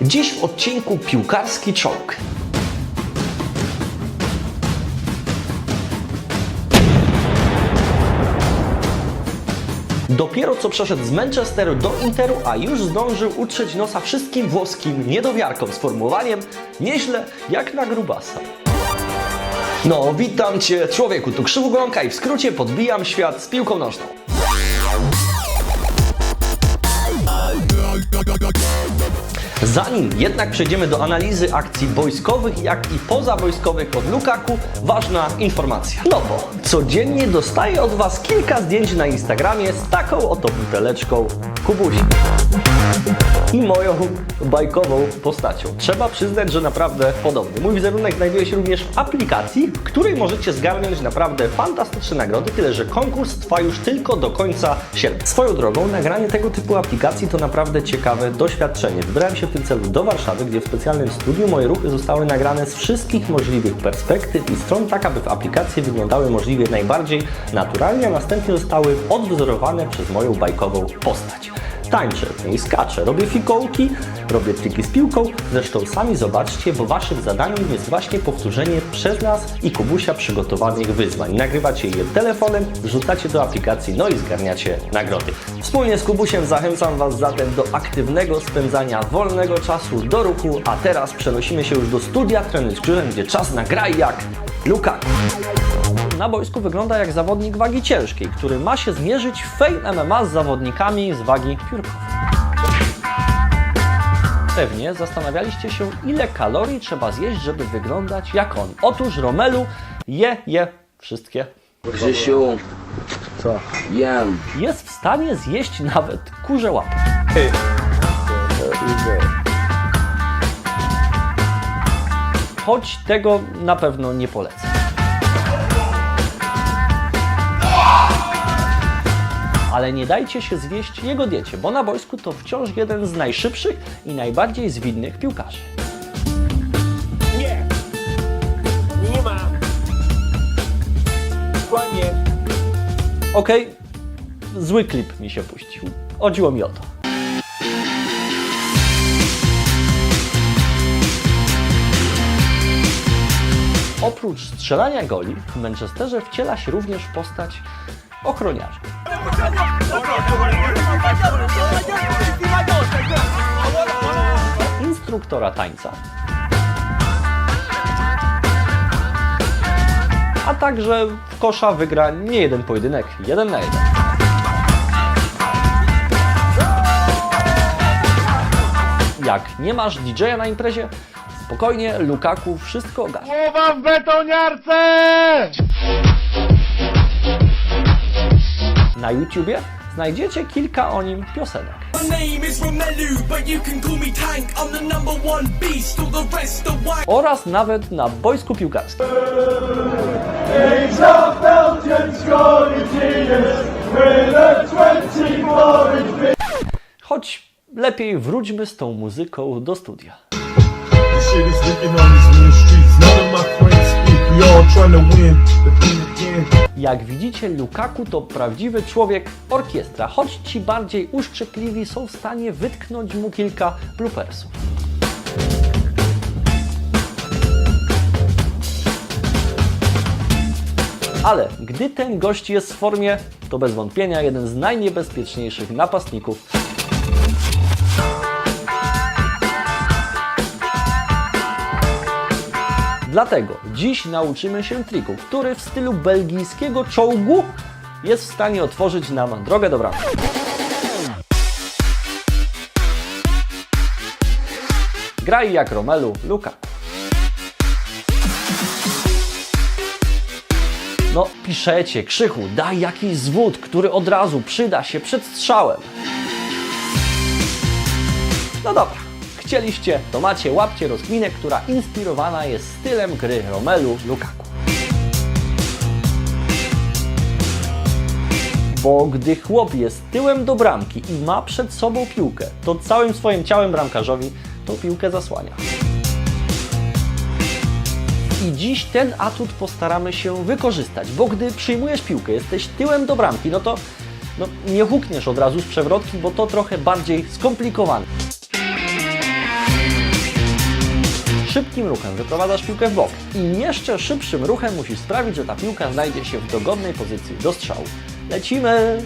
Dziś w odcinku piłkarski czołg. Dopiero co przeszedł z Manchesteru do Interu, a już zdążył utrzeć nosa wszystkim włoskim niedowiarkom sformułowaniem nieźle jak na grubasa. No, witam Cię człowieku, tu Krzywogląka i w skrócie podbijam świat z piłką nożną. Zanim jednak przejdziemy do analizy akcji wojskowych, jak i pozawojskowych od Lukaku, ważna informacja. No bo codziennie dostaję od Was kilka zdjęć na Instagramie z taką oto buteleczką Kubusi. I moją bajkową postacią. Trzeba przyznać, że naprawdę podobny. Mój wizerunek znajduje się również w aplikacji, w której możecie zgarnąć naprawdę fantastyczne nagrody, tyle że konkurs trwa już tylko do końca sierpnia. Swoją drogą, nagranie tego typu aplikacji to naprawdę ciekawe doświadczenie. Wybrałem się w tym celu do Warszawy, gdzie w specjalnym studiu moje ruchy zostały nagrane z wszystkich możliwych perspektyw i stron, tak aby w aplikacji wyglądały możliwie najbardziej naturalnie, a następnie zostały odwzorowane przez moją bajkową postać. Tańczę i skaczę, robię fikołki, robię triki z piłką. Zresztą sami zobaczcie, bo waszym zadaniem jest właśnie powtórzenie przez nas i Kubusia przygotowanych wyzwań. Nagrywacie je telefonem, wrzucacie do aplikacji, no i zgarniacie nagrody. Wspólnie z Kubusiem zachęcam was zatem do aktywnego spędzania wolnego czasu do ruchu, a teraz przenosimy się już do studia Trener Krzyżem, gdzie czas na graj jak Lukaku na boisku wygląda jak zawodnik wagi ciężkiej, który ma się zmierzyć w Fame MMA z zawodnikami z wagi piórkowej. Pewnie zastanawialiście się, ile kalorii trzeba zjeść, żeby wyglądać jak on. Otóż Romelu je, je wszystkie. Grzesiu, Co? jem. Jest w stanie zjeść nawet kurze łapy. Choć tego na pewno nie polecam. Ale nie dajcie się zwieść jego diecie, bo na boisku to wciąż jeden z najszybszych i najbardziej zwinnych piłkarzy. Nie. Nie ma. Kłamie. Okej, zły klip mi się puścił. Chodziło mi o to. Oprócz strzelania goli, w Manchesterze wciela się również postać ochroniarza. Instruktora tańca, a także w kosza wygra nie jeden pojedynek, jeden na jeden. Jak nie masz DJ-a na imprezie, spokojnie Lukaku wszystko ogarnia. Głowa w betoniarce! Na YouTubie znajdziecie kilka o nim piosenek. Oraz nawet na boisku piłkarskim. Choć lepiej wróćmy z tą muzyką do studia. Jak widzicie, Lukaku to prawdziwy człowiek orkiestra, choć ci bardziej uszczypliwi są w stanie wytknąć mu kilka bloopersów. Ale gdy ten gość jest w formie, to bez wątpienia jeden z najniebezpieczniejszych napastników Dlatego dziś nauczymy się triku, który w stylu belgijskiego czołgu jest w stanie otworzyć nam drogę do bramki. Graj jak Romelu Lukaku. No, piszecie, Krzychu, daj jakiś zwód, który od razu przyda się przed strzałem. No dobra, chcieliście, to macie, łapcie rozkminę, która inspirowana jest stylem gry Romelu Lukaku. Bo gdy chłop jest tyłem do bramki i ma przed sobą piłkę, to całym swoim ciałem bramkarzowi tą piłkę zasłania. I dziś ten atut postaramy się wykorzystać, bo gdy przyjmujesz piłkę, jesteś tyłem do bramki, no to no, nie hukniesz od razu z przewrotki, bo to trochę bardziej skomplikowane. Szybkim ruchem wyprowadzasz piłkę w bok i jeszcze szybszym ruchem musisz sprawić, że ta piłka znajdzie się w dogodnej pozycji do strzału. Lecimy!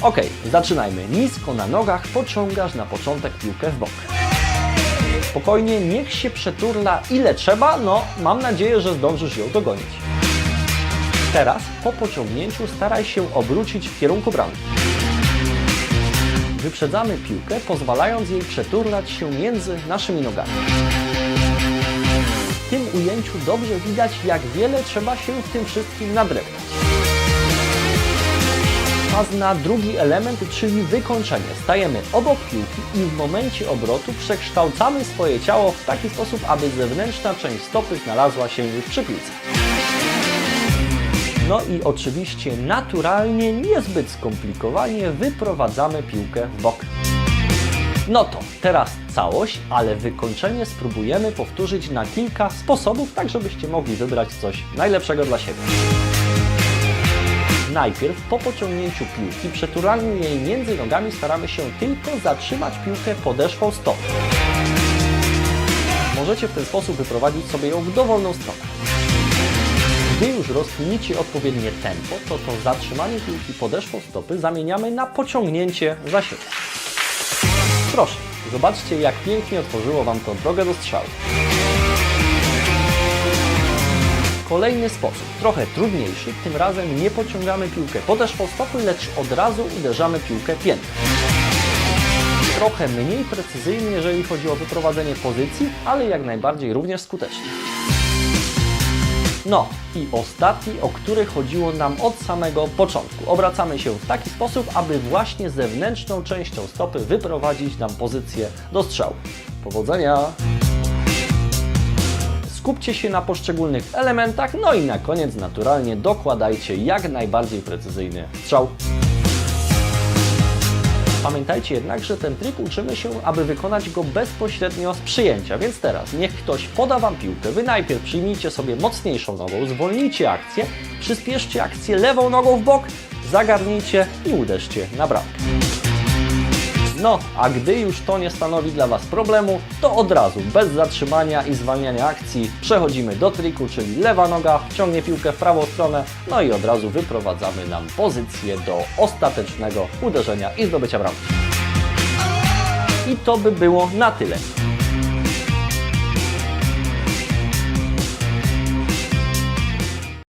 Ok, zaczynajmy. Nisko na nogach pociągasz na początek piłkę w bok. Spokojnie, niech się przeturla ile trzeba, no mam nadzieję, że zdążysz ją dogonić. Teraz po pociągnięciu staraj się obrócić w kierunku bramki. Wyprzedzamy piłkę, pozwalając jej przeturlać się między naszymi nogami. W tym ujęciu dobrze widać, jak wiele trzeba się w tym wszystkim nadreptać. Czas na drugi element, czyli wykończenie. Stajemy obok piłki i w momencie obrotu przekształcamy swoje ciało w taki sposób, aby zewnętrzna część stopy znalazła się już przy piłce. No i oczywiście naturalnie, niezbyt skomplikowanie wyprowadzamy piłkę w bok. No to teraz całość, ale wykończenie spróbujemy powtórzyć na kilka sposobów, tak żebyście mogli wybrać coś najlepszego dla siebie. Najpierw po pociągnięciu piłki, przeturaniu jej między nogami staramy się tylko zatrzymać piłkę podeszwą stopy. Możecie w ten sposób wyprowadzić sobie ją w dowolną stronę. Gdy już rozkminicie odpowiednie tempo, to to zatrzymanie piłki podeszwą stopy zamieniamy na pociągnięcie za siebie. Proszę, zobaczcie jak pięknie otworzyło Wam to drogę do strzału. Kolejny sposób, trochę trudniejszy, tym razem nie pociągamy piłkę podeszwą stopy, lecz od razu uderzamy piłkę piętą. Trochę mniej precyzyjny, jeżeli chodzi o wyprowadzenie pozycji, ale jak najbardziej również skuteczny. No i ostatni, o który chodziło nam od samego początku. Obracamy się w taki sposób, aby właśnie zewnętrzną częścią stopy wyprowadzić nam pozycję do strzału. Powodzenia! Skupcie się na poszczególnych elementach, no i na koniec naturalnie dokładajcie jak najbardziej precyzyjny strzał. Pamiętajcie jednak, że ten trik uczymy się, aby wykonać go bezpośrednio z przyjęcia, więc teraz niech ktoś poda Wam piłkę, Wy najpierw przyjmijcie sobie mocniejszą nogą, zwolnijcie akcję, przyspieszcie akcję lewą nogą w bok, zagarnijcie i uderzcie na bramkę. No, a gdy już to nie stanowi dla Was problemu, to od razu, bez zatrzymania i zwalniania akcji, przechodzimy do triku, czyli lewa noga ciągnie piłkę w prawą stronę, no i od razu wyprowadzamy nam pozycję do ostatecznego uderzenia i zdobycia bramki. I to by było na tyle.